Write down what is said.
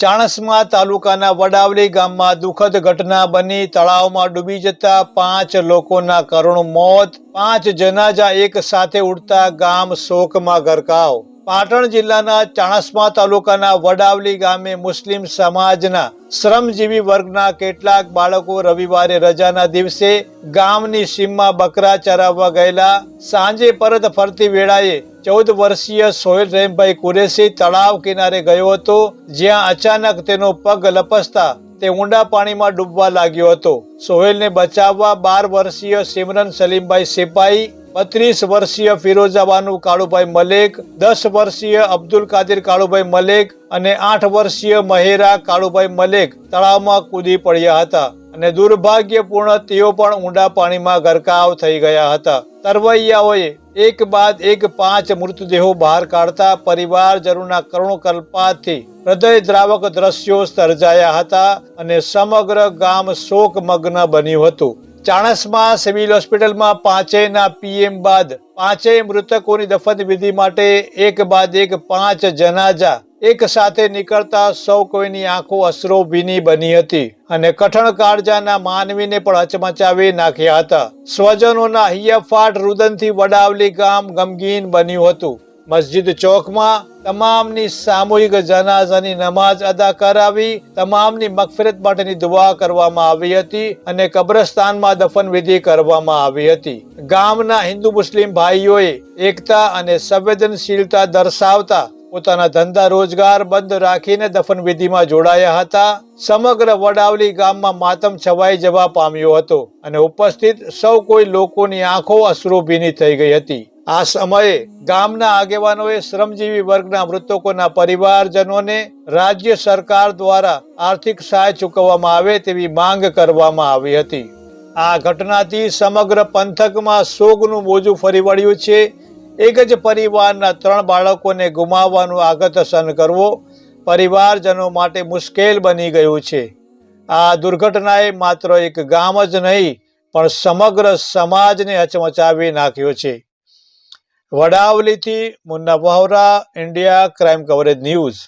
ચાણસ્મા તાલુકાના વડાવલી ગામમાં દુઃખદ ઘટના બની. તળાવમાં ડૂબી જતા પાંચ લોકોના કરુણ મોત. પાંચ જનાજા એક સાથે ઉડતા ગામ શોકમાં ગરકાવ. પાટણ જિલ્લાના ચાણસ્મા તાલુકાના વડાવલી ગામે મુસ્લિમ સમાજના શ્રમજીવી વર્ગના કેટલાક બાળકો રવિવારે રજાના દિવસે ગામની સીમમાં બકરા ચરાવવા ગયેલા. સાંજે પરત ફરતી વેળાએ ચૌદ વર્ષીય સોહેલ રહેમભાઈ કુરેશી તળાવ કિનારે ગયો હતો, જ્યાં અચાનક તેનો પગ લપસતા તે ઊંડા પાણીમાં ડૂબવા લાગ્યો હતો. સોહેલને બચાવવા બાર વર્ષીય સિમરન સલીમભાઈ સિપાઈ બત્રીસ વર્ષીય ફિરોઝાબાનુ કાળુભાઈ મલેક, દસ વર્ષીય અબ્દુલ કાદિર કાળુભાઈ મલેક અને આઠ વર્ષીય મહેરા કાળુભાઈ મલેક તળાવમાં કૂદી પડ્યા હતા અને દુર્ભાગ્યપૂર્ણ તેઓ પણ ઊંડા પાણીમાં ગરકાવ થઈ ગયા હતા. તરવૈયાઓએ એક બાદ એક પાંચ મૃતદેહો બહાર કાઢતા પરિવારજનોના કરુણ કલ્પાથી હૃદય દ્રાવક દ્રશ્યો સર્જાયા હતા અને સમગ્ર ગામ શોકમગ્ન બન્યું હતું. ચાણસમાં સિવિલ હોસ્પિટલમાં પાંચેયના પીએમ બાદ પાંચેય મૃતકોની દફન વિધિ માટે એક બાદ એક પાંચ જનાજા એક સાથે નીકળતા સૌ કોઈની આંખો અસરો ભીની બની હતી અને કઠણ કાળજાના માનવીને પણ હચમચાવી નાખ્યા હતા. સ્વજનોના હૈયાફાટ રુદનથી વડાવલી ગામ ગમગીન બન્યું હતું. મસ્જિદ ચોકમાં તમામની સામૂહિક જનાઝાની નમાઝ અદા કરાવી, તમામની મગફરત માટેની દુઆ કરવામાં આવી હતી અને કબ્રસ્તાનમાં દફન વિધિ કરવામાં આવી હતી. ગામના હિન્દુ મુસ્લિમ ભાઈઓએ એકતા અને સંવેદનશીલતા દર્શાવતા પોતાના ધંધા રોજગાર બંધ રાખીને દફન વિધિમાં જોડાયા હતા. સમગ્ર વડાવલી ગામમાં માતમ છવાઈ જવા પામ્યો હતો અને ઉપસ્થિત સૌ કોઈ લોકોની આંખો અશ્રુભીની થઈ ગઈ હતી. આ સમયે ગામના આગેવાનોએ શ્રમજીવી વર્ગના મૃતકોના પરિવારજનોને રાજ્ય સરકાર દ્વારા આર્થિક સહાય ચૂકવવામાં આવે તેવી માંગ કરવામાં આવી હતી. આ ઘટનાથી સમગ્ર પંથકમાં શોકનું મોજું ફરી વળ્યું છે. એક જ પરિવારના ત્રણ બાળકોને ગુમાવવાનું આગત સહન કરવો પરિવારજનો માટે મુશ્કેલ બની ગયું છે. આ દુર્ઘટનાએ માત્ર એક ગામ જ નહીં, પણ સમગ્ર સમાજને હચમચાવી નાખ્યો છે. વડાવલીથી Munna Vohra India crime coverage news